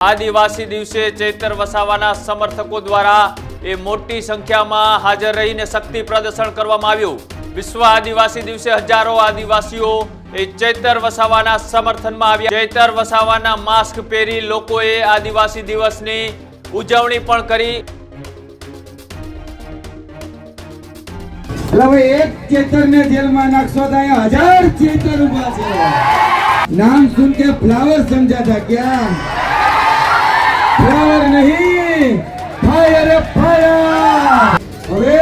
આદિવાસી દિવસે ચૈતર વસાવાના સમર્થકો દ્વારા એ મોટી સંખ્યામાં હાજર રહીને શક્તિ પ્રદર્શન કરવામાં આવ્યું. વિશ્વ આદિવાસી દિવસે હજારો આદિવાસીઓ એ ચૈતર વસાવાના સમર્થનમાં આવ્યા. ચૈતર વસાવાના માસ્ક પહેરી લોકોએ આદિવાસી દિવસની ઉજવણી પણ કરી. એક ચેતરને જેલમાં નાખશો તો હજાર ચેતર ઊભા છે. નામ સુન કે ફ્લાવર સમજાતા ક્યાં નહીં. ફાયર ફાયર હવે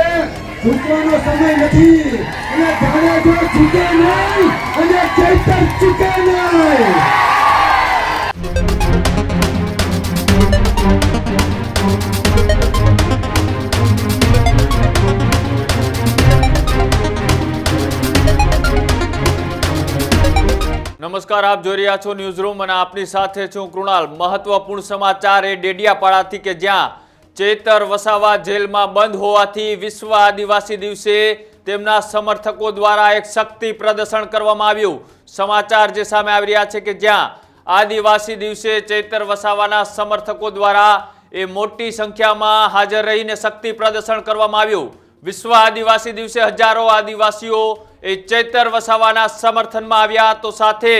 છૂટવાનો સમય નથી. અને જાણે જો છૂટે નહીં, અને ચેતર ચૂકે નમસ્કાર, આપ જોઈ રહ્યા છો ન્યૂઝ રૂમ અને આપની સાથે છું કૃણાલ. મહત્વપૂર્ણ સમાચાર એ ડેડિયાપાડાથી કે જ્યાં ચેતર વસાવા જેલમાં બંધ હોવાથી વિશ્વ આદિવાસી દિવસે તેમના સમર્થકો દ્વારા એક શક્તિ પ્રદર્શન કરવામાં આવ્યું. સમાચાર જે સામે આવી રહ્યા છે કે જ્યાં આદિવાસી દિવસે ચૈતર વસાવાના સમર્થકો દ્વારા એ મોટી સંખ્યામાં હાજર રહીને શક્તિ પ્રદર્શન કરવામાં આવ્યું. વિશ્વ આદિવાસી દિવસે હજારો આદિવાસીઓ એ ચૈતર વસાવાના સમર્થનમાં આવ્યા. તો સાથે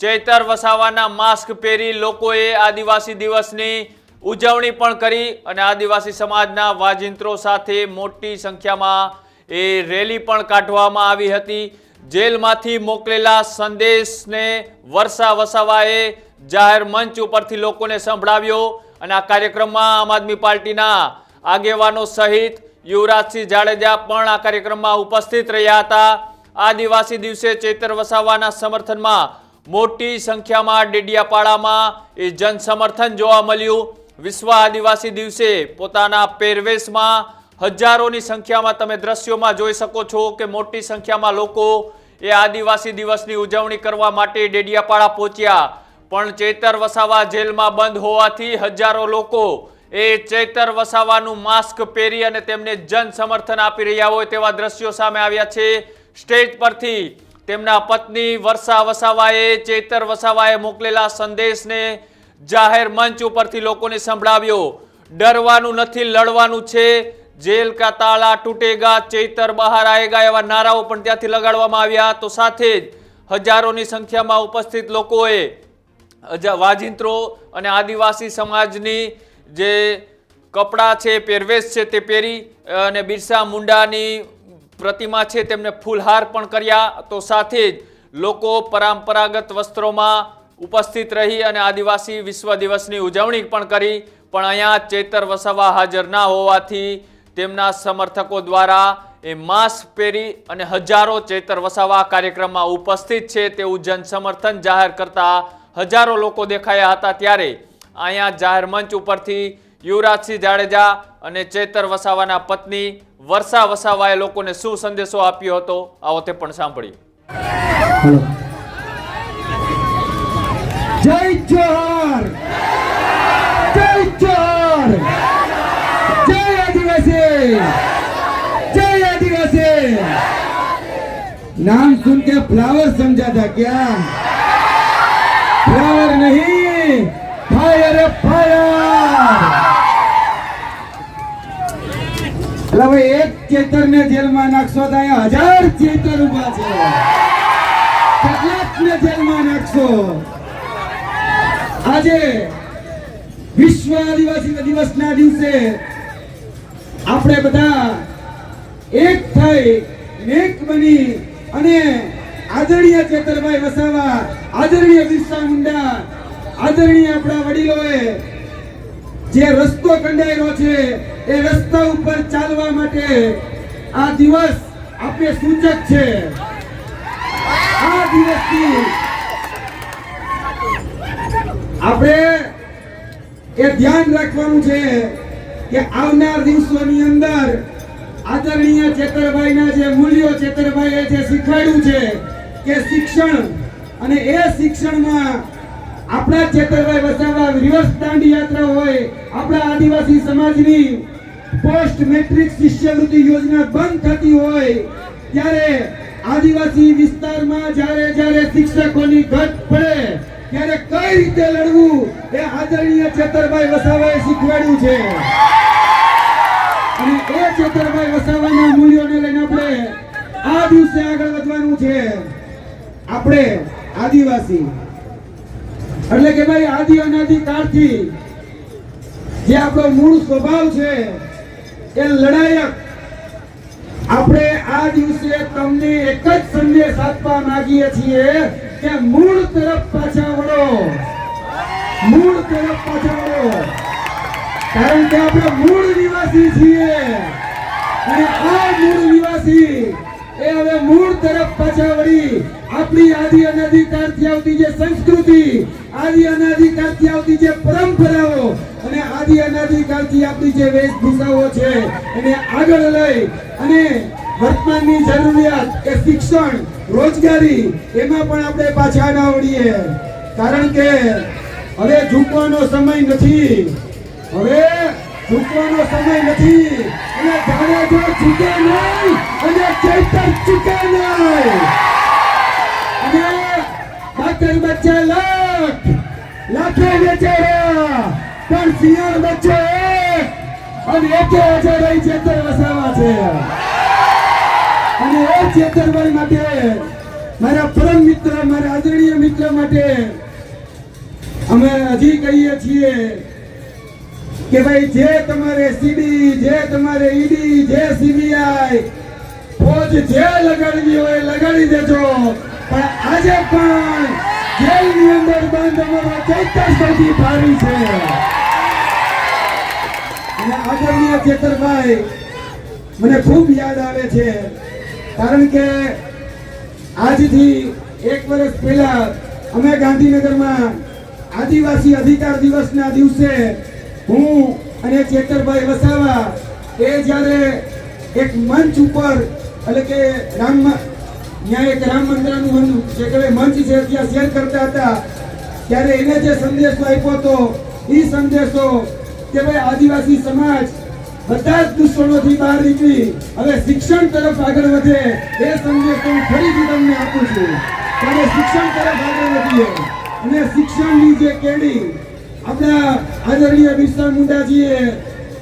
ચૈતર વસાવાના માસ્ક પહેરી લોકોએ આદિવાસી દિવસની ઉજવણી પણ કરી અને આદિવાસી સમાજના વાજિંત્રો સાથે મોટી સંખ્યામાં એ રેલી પણ કાઢવામાં આવી હતી. જેલમાંથી મોકલેલા સંદેશને વર્ષા વસાવાએ જાહેર મંચ ઉપરથી લોકોને સંભળાવ્યો અને આ કાર્યક્રમમાં આમ આદમી પાર્ટીના આગેવાનો સહિત યુવરાજસિંહ જાડેજા પણ આ કાર્યક્રમમાં ઉપસ્થિત રહ્યા હતા. આદિવાસી દિવસે ચેતર વસાવાના સમર્થનમાં મોટી સંખ્યામાં ડેડિયાપાડામાં એ જન સમર્થન જોવા મળ્યું. વિશ્વ આદિવાસી દિવસે પોતાના પહેરવેશમાં હજારોની સંખ્યામાં તમે દ્રશ્યોમાં જોઈ શકો છો કે મોટી સંખ્યામાં લોકો એ આદિવાસી દિવસની ઉજવણી કરવા માટે ડેડિયાપાડા પહોંચ્યા. પણ ચેતર વસાવા જેલમાં બંધ હોવાથી હજારો લોકો એ ચેતર વસાવાનું માસ્ક પહેરી અને તેમને જન સમર્થન આપી રહ્યા હોય તેવા દ્રશ્યો સામે આવ્યા છે. સ્ટેજ પરથી તેમના પત્ની વર્ષા વસાવાએ, ચેતર વસાવાએ મોકલેલા સંદેશને જાહેર મંચ ઉપરથી લોકોને સંભળાવ્યો. ડરવાનું નથી, લડવાનું છે. જેલ કા તાળા તૂટેગા, ચૈતર બહાર આવેગા એવા નારાઓ પણ ત્યાંથી લગાડવામાં આવ્યા. તો સાથે જ હજારોની સંખ્યામાં ઉપસ્થિત લોકોએ વાજિંત્રો અને આદિવાસી સમાજની જે કપડાં છે, પહેરવેશ છે તે પહેરી, અને બિરસા મુંડાની પ્રતિમા છે તેમને ફૂલહાર પણ કર્યા. તો સાથે જ લોકો પરંપરાગત વસ્ત્રોમાં ઉપસ્થિત રહી અને આદિવાસી વિશ્વ દિવસની ઉજવણી પણ કરી. પણ અહીંયા ચેતર વસાવા હાજર ના હોવાથી તેમના સમર્થકો દ્વારા એ માસ્ક પહેરી અને હજારો ચેતર વસાવા કાર્યક્રમમાં ઉપસ્થિત છે. તેવું જન સમર્થન જાહેર કરતા હજારો લોકો દેખાયા હતા ત્યારે અહીંયા જાહેર મંચ ઉપરથી યુવરાજસિંહ જાડેજા અને ચેતર વસાવાના પત્ની વર્ષા વસાવાએ લોકોને શું સંદેશો આપ્યો હતો, આવો તે પણ સાંભળ્યું જય જોહર! જય જય આદિવાસી! જય આદિવાસી! નામ સુન કે ફ્લાવર સમજાતા ક્યાં? ફ્લાવર નહીં! ફાયર ફાયર એટલે ભાઈ એક ચેતર ને જેલમાં નાખશો તો અહીંયા હજાર ચેતર ઊભા છે. કેટલાક ને જેલમાં નાખશો. આજે વિશ્વ આદિવાસી દિવસના દિવસે આપણે બધા એક થઈ એક બની અને આદરણીય ચેતરભાઈ વસાવા, આદરણીય બિરસા મુંડા આદરણીય આપણા વડીલોએ જે રસ્તો કંડાયેલો છે, એ રસ્તા ઉપર ચાલવા માટે આ દિવસ આપણે સૂચક છે. આ દિવસથી આપણે એ ધ્યાન રાખવાનું છે કે આવનાર દિવસોની અંદર આદરણીય ચેતરભાઈના જે મૂલ્યો, ચેતરભાઈએ જે શીખવાડ્યું છે કે શિક્ષણ અને એ શિક્ષણમાં આપણા ચેતરભાઈ વસાવા રિવર્સ દાંડી યાત્રા હોય, આપણા આદિવાસી સમાજની પોસ્ટ મેટ્રિક શિષ્યવૃત્તિ યોજના બંધ થતી હોય, ત્યારે આદિવાસી વિસ્તારમાં જ્યારે જ્યારે શિક્ષકોની ઘટ પડે, ત્યારે કઈ રીતે લડવું એ આદરણીય ચેતરભાઈ વસાવાએ શીખવાડ્યું છે. અને એ ચેતરભાઈ વસાવાના મૂલ્યોને લઈને આપણે આ દિવસે આગળ વધવાનું છે. આપણે આદિવાસી એટલે કે ભાઈ આદિ અનાદિ કાળથી જે આપણો મૂળ સ્વભાવ છે, એ લડાયક. આપણે આ દિવસે તમને એક જ સંદેશ આપવા માંગીએ છીએ કે મૂળ તરફ પાછા વળો. મૂળ તરફ પાછા વળો. કારણ કે આપણે મૂળ નિવાસી છીએ. અને આ મૂળ નિવાસી એ હવે મૂળ તરફ પાછા વળી આપણી આદિ અનાદિકાળથી આવતી જે સંસ્કૃતિ આદિ અનાદિકાળથી આવતી જે પરંપરાઓ અને આદિ અનાદિકાળથી આપણી જે વેશભૂષાઓ છે, એને આગળ લઈ અને વર્તમાનની જરૂરિયાત કે શિક્ષણ, રોજગારી, એમાં પણ આપણે પાછા ના વળીએ. કારણ કે હવે ઝૂકવાનો સમય નથી. હવે ઝૂકવાનો સમય નથી. અને જાડેજો ઝૂકે નહીં, અને ચેતન ચૂકે નહીં. અને બાકર બચ્ચે લાખ લાખે બેચારા પણ સિંહણ બચ્ચે એક અને એકે રહી ચેતર વસાવા છે. અને એ ચેતરભાઈ માટે, મારા પરમ મિત્ર, મારા આદરણીય મિત્ર માટે અમે હજી કહીએ છીએ કે ભાઈ, જે તમારે સીડી, જે તમારે ઈડી, જે સીબીઆઈ, ફોજ જે લગાડવી હોય લગાડી દેજો. પણ આજે પણ જેલની અંદર બંધ અમારા ચૈતર સૌથી ભારી છે. અને આદરણીય ચેતરભાઈ, મને ખૂબ યાદ આવે છે, કારણ કે આજથી એક વર્ષ પહેલા અમે ગાંધીનગરમાં આદિવાસી અધિકાર દિવસના દિવસે હું અને ચેતરભાઈ વસાવા એ જ્યારે એક મંચ ઉપર, એટલે કે રામ ત્યાં એક રામ મંદિરનું મંચ છે ત્યાં શેર કરતા હતા, ત્યારે એને જે સંદેશો આપ્યો હતો, એ સંદેશો કે ભાઈ આદિવાસી સમાજ બધા જ દૂષણોથી બહાર નીકળી, હવે શિક્ષણ તરફ આગળ વધે, એ સંદેશ હું ફરીથી તમને આપું છું. ત્યારે શિક્ષણ તરફ આગળ વધીએ. અને શિક્ષણની જે કેડી, આપણા આદરણીય બિરસા મુંડાજીએ,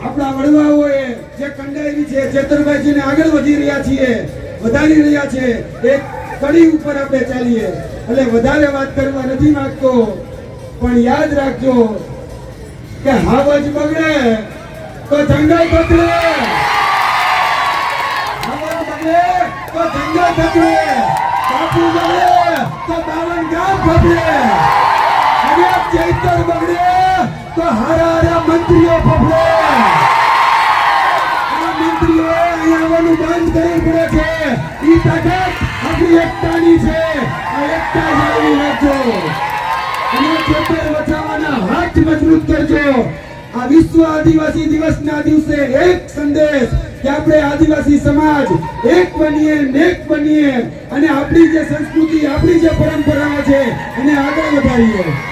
આપણા વડવાઓએ જે કંડાયેલી છે, ચેતરભાઈજીને આગળ વધી રહ્યા છીએ વધારી રહ્યા છે. એક કડી ઉપર આપણે ચાલીએ. એટલે વધારે વાત કરવા નથી માંગતો. પણ યાદ રાખજો કે હાવજ બગડે તો જંગલ બગડે. હાવજ બગડે તો જંગલ બગડે. બાપુ બગડે તો બાવન ગામ બગડે. અને ચૈતર બગડે તો હારા હારા મંત્રીઓ બગડે. એકતાની છે. એકતા જાળવી રાખજો અને ખેતર બચાવવાના હાથ મજબૂત કરજો. આ વિશ્વ આદિવાસી દિવસના દિવસે એક સંદેશ કે આપણે આદિવાસી સમાજ એક બનીએ નેક બનીએ. અને આપણી જે સંસ્કૃતિ, આપણી જે પરંપરાઓ છે, એને આગળ વધારીએ.